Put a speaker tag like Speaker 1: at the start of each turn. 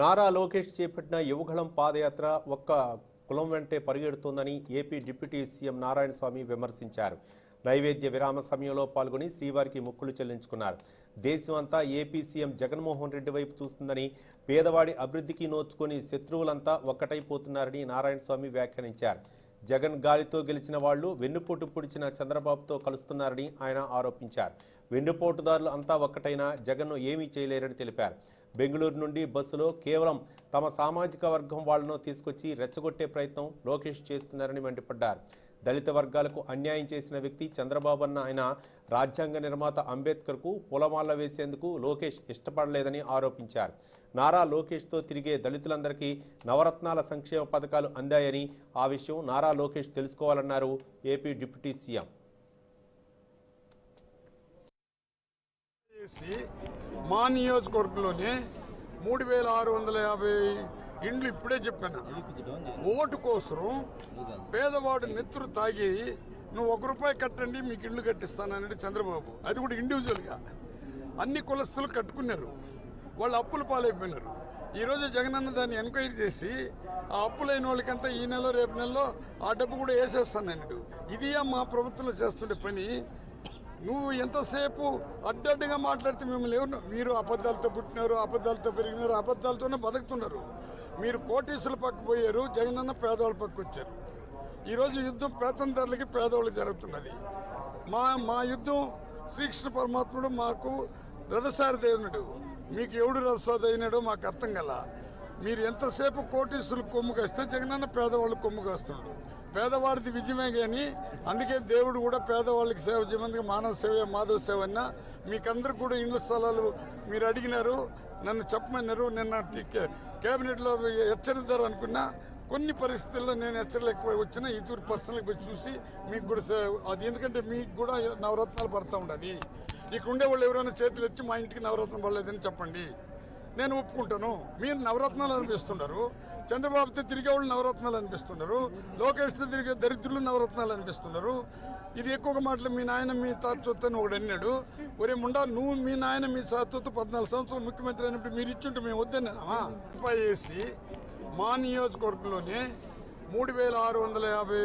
Speaker 1: నారా లోకేష్ చేపట్టిన యువగళం పాదయాత్ర ఒక్క కులం వెంటే పరిగెడుతోందని AP deputy CM Narayana Swamy విమర్శించారు. నైవేద్య విరామ సమయంలో పాల్గొని శ్రీవారికి మొక్కులు చెల్లించుకున్నారు. దేశం అంతా ఏపీ సీఎం జగన్మోహన్ రెడ్డి వైపు చూస్తుందని పేదవాడి అభివృద్ధికి నోచుకొని శత్రువులంతా ఒక్కటైపోతున్నారని నారాయణ స్వామి వ్యాఖ్యానించారు. జగన్ గాలితో గెలిచిన వాళ్ళు వెన్నుపోటు పొడిచిన చంద్రబాబుతో కలుస్తున్నారని ఆయన ఆరోపించారు. వెన్నుపోటుదారులు అంతా ఒక్కటైనా జగన్ను ఏమీ చేయలేరని తెలిపారు. బెంగళూరు నుండి బస్సులో కేవలం తమ సామాజిక వర్గం వాళ్ళను తీసుకొచ్చి రెచ్చగొట్టే ప్రయత్నం లోకేష్ చేస్తున్నారని మండిపడ్డారు. దళిత వర్గాలకు అన్యాయం చేసిన వ్యక్తి చంద్రబాబు అన్న ఆయన రాజ్యాంగ నిర్మాత అంబేద్కర్కు పూలమాల వేసేందుకు లోకేష్ ఇష్టపడలేదని ఆరోపించారు. నారా లోకేష్తో తిరిగే దళితులందరికీ నవరత్నాల సంక్షేమ పథకాలు అందాయని ఆ విషయం నారా లోకేష్ తెలుసుకోవాలన్నారు ఏపీ డిప్యూటీ సీఎం.
Speaker 2: చేసి మా నియోజకవర్గంలోనే మూడు వేల ఆరు వందల యాభై ఇండ్లు ఇప్పుడే చెప్పాను. ఓటు కోసం పేదవాడు నెత్తురు తాగి నువ్వు ఒక రూపాయి కట్టండి మీకు ఇండ్లు కట్టిస్తానని చంద్రబాబు. అది కూడా ఇండివిజువల్గా అన్ని కులస్తులు కట్టుకున్నారు. వాళ్ళు అప్పులు పాలైపోయినారు. ఈరోజు జగనన్న దాన్ని ఎంక్వైరీ చేసి ఆ అప్పులైన వాళ్ళకంతా ఈ నెల రేపు నెలలో ఆ డబ్బు కూడా వేసేస్తానన్నాడు ఇది మా ప్రభుత్వంలో చేస్తుండే పని. నువ్వు ఎంతసేపు అడ్డడ్డుగా మాట్లాడితే మిమ్మల్ని ఎవరు మీరు అబద్ధాలతో పుట్టినారు అబద్ధాలతో పెరిగినారు అబద్ధాలతోనే బతుకుతున్నారు. మీరు కోటీసుల పక్క పోయారు జగనన్న పేదవాళ్ళ పక్క వచ్చారు. ఈరోజు యుద్ధం పేతందారులకి పేదవాళ్ళకి జరుగుతున్నది. మా మా యుద్ధం శ్రీకృష్ణ పరమాత్ముడు మాకు రథసారథి మీకు ఎవడు రథసారథి అయినాడో మాకు అర్థం కల. మీరు ఎంతసేపు కోటీసులు కొమ్ముకొస్తే జగనన్న పేదవాళ్ళు కొమ్ముకొస్తున్నాడు. పేదవాడిది విజయమే కానీ అందుకే దేవుడు కూడా పేదవాళ్ళకి సేవ చేయమందుకు మానవ సేవ మాధవ సేవ అన్నా మీకందరికి కూడా ఇండ్ల స్థలాలు మీరు అడిగినారు నన్ను చెప్పమన్నారు నిన్న కేబినెట్లో హెచ్చరిద్దారు అనుకున్నా. కొన్ని పరిస్థితుల్లో నేను హెచ్చరలేకపోయి వచ్చిన ఈ తూరి పర్సనల్కి పోయి చూసి మీకు కూడా అది ఎందుకంటే మీకు కూడా నవరత్నాలు పడతా ఉండాలి. ఇక్కడ ఉండే వాళ్ళు ఎవరైనా చేతులు వచ్చి మా ఇంటికి నవరత్నం పడలేదని చెప్పండి. నేను ఒప్పుకుంటాను. మీరు నవరత్నాలు అనిపిస్తున్నారు చంద్రబాబుతో తిరిగే వాళ్ళు నవరత్నాలు అనిపిస్తున్నారు లోకేష్తో తిరిగే దరిద్రులు నవరత్నాలు అనిపిస్తున్నారు ఇది ఎక్కువ మాటలు మీ నాయన మీ తాతొత్తు అని ఒకడు అన్నాడు. ఒరే ముండా నువ్వు మీ నాయన మీ తాతొత్తు పద్నాలుగు సంవత్సరాలు ముఖ్యమంత్రి అయినప్పుడు మీరు ఇచ్చుంటే మేము వద్దన్నామా? రూపాయి వేసి మా నియోజకవర్గంలోనే మూడు వేల ఆరు వందల యాభై